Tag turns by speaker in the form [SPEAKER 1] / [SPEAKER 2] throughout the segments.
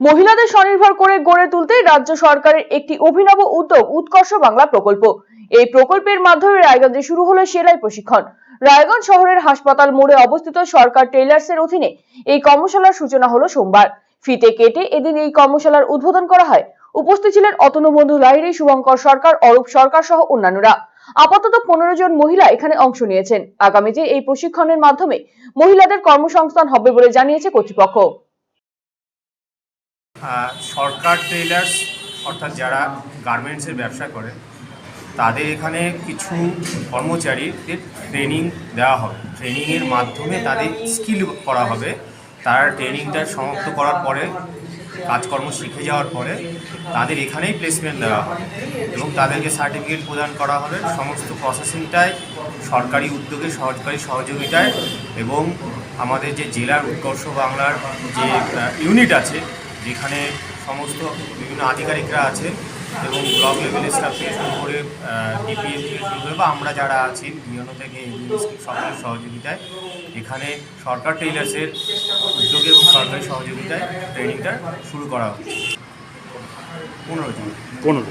[SPEAKER 1] মহিলাদের স্বনির্ভর করে গড়ে তুলতে রাজ্য সরকারের একটি অভিনব উদ্যোগ, উৎকর্ষ বাংলা প্রকল্প। এই প্রকল্পের মাধ্যমে রায়গঞ্জে শুরু হলো সেলাই প্রশিক্ষণ। রায়গঞ্জ শহরের হাসপাতাল মোড়ে অবস্থিত সরকার টেইলার্সের অধীনে এই কর্মশালার সূচনা হলো সোমবার। ফিতে কেটে এদিন এই কর্মশালার উদ্বোধন করা হয়। উপস্থিত ছিলেন অতনু বন্ধু লাহিড়ী, শুভঙ্কর সরকার, অরূপ সরকার সহ অন্যান্যরা। আপাতত পনেরো জন মহিলা এখানে অংশ নিয়েছেন। আগামীতে এই প্রশিক্ষণের মাধ্যমে মহিলাদের কর্মসংস্থান হবে বলে জানিয়েছে কর্তৃপক্ষ।
[SPEAKER 2] সরকার টেইলার্স অর্থাৎ যারা গার্মেন্টসের ব্যবসা করে, তাদের এখানে কিছু কর্মচারীদের ট্রেনিং দেওয়া হবে ট্রেনিংয়ের মাধ্যমে তাদের স্কিল করা হবে। তারা ট্রেনিংটা সমাপ্ত করার পরে, কাজকর্ম শিখে যাওয়ার পরে, তাদের এখানেই প্লেসমেন্ট দেওয়া হবে এবং তাদেরকে সার্টিফিকেট প্রদান করা হবে। সমস্ত প্রসেসিংটাই সরকারি উদ্যোগে, সরকারি সহযোগিতায় এবং আমাদের যে জেলার উৎকর্ষ বাংলার যে ইউনিট আছে যেখানে সমস্ত বিভিন্ন আধিকারিকরা আছে এবং ব্লক লেভেলের স্টাফ থেকে শুরু করে ডিপিএম থেকে শুরু করে বা আমরা যারা আছি বিভিন্ন থেকে সকলের সহযোগিতায় এখানে সরকার টেইলার্সের উদ্যোগে এবং সরকারি সহযোগিতায় ট্রেনিংটা শুরু করা হচ্ছে। পনেরো জন।
[SPEAKER 3] পনেরো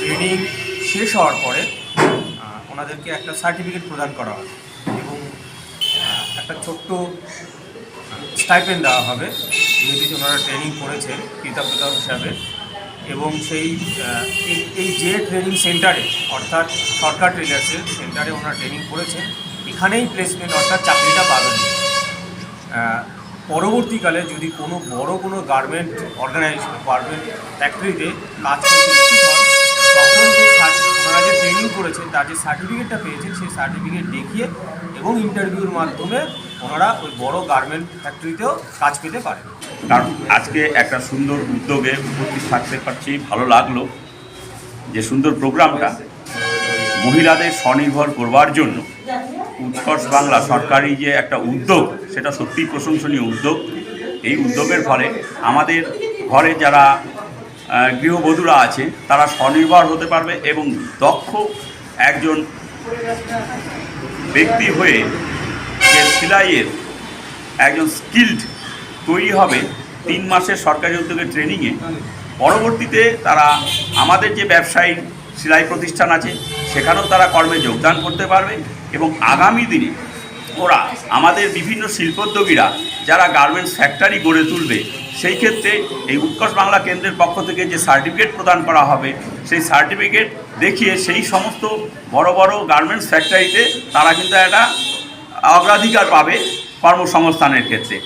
[SPEAKER 2] ট্রেনিং শেষ হওয়ার পরে ওনাদেরকে একটা সার্টিফিকেট প্রদান করা হবে এবং একটা ছোট্ট স্টাইপেন্ড দেওয়া হবে। যেহেতু ওনারা ট্রেনিং করেছেন কৃতজ্ঞতা হিসাবে। এবং সেই এই- এই যে ট্রেনিং সেন্টারে অর্থাৎ সরকার ট্রেনার্সের সেন্টারে ওনারা ট্রেনিং করেছেন এখানেই প্লেসমেন্ট অর্থাৎ চাকরিটা পাবেন। পরবর্তীকালে যদি কোনো বড় কোনো গার্মেন্ট অর্গানাইজেশন গার্মেন্ট ফ্যাক্টরিতে কাজ করতে ইচ্ছুক হন, তখন যে ওনারা যে ট্রেনিং করেছেন, তার যে সার্টিফিকেটটা পেয়েছেন, সেই সার্টিফিকেট দেখিয়ে এবং ইন্টারভিউর মাধ্যমে ওনারা ওই বড় গার্মেন্ট ফ্যাক্টরিতেও কাজ পেতে পারেন।
[SPEAKER 3] কারণ আজকে একটা সুন্দর উদ্যোগে উপস্থিত থাকতে পারছি, ভালো লাগল। যে সুন্দর প্রোগ্রামটা মহিলাদের স্বনির্ভর করবার জন্য উৎকর্ষ বাংলা সরকারি যে একটা উদ্যোগ, সেটা সত্যিই প্রশংসনীয় উদ্যোগ। এই উদ্যোগের ফলে আমাদের ঘরে যারা গৃহবধূরা আছে, তারা স্বনির্ভর হতে পারবে এবং দক্ষ একজন ব্যক্তি হয়ে যে সেলাইয়ের একজন স্কিল্ড তৈরি হবে তিন মাসের সরকারি উদ্যোগের ট্রেনিংয়ে পরবর্তীতে তারা আমাদের যে ব্যবসায়ী সেলাই প্রতিষ্ঠান আছে, সেখানেও তারা কর্মে যোগদান করতে পারবে এবং আগামী দিনে ওরা আমাদের বিভিন্ন শিল্পোদ্যোগীরা যারা গার্মেন্টস ফ্যাক্টরি গড়ে তুলবে, সেই ক্ষেত্রে এই উৎকর্ষ বাংলা কেন্দ্রের পক্ষ থেকে যে সার্টিফিকেট প্রদান করা হবে, সেই সার্টিফিকেট দেখিয়ে সেই সমস্ত বড় বড় গার্মেন্টস ফ্যাক্টরিতে তারা কিন্তু একটা অগ্রাধিকার পাবে কর্মসংস্থানের ক্ষেত্রে।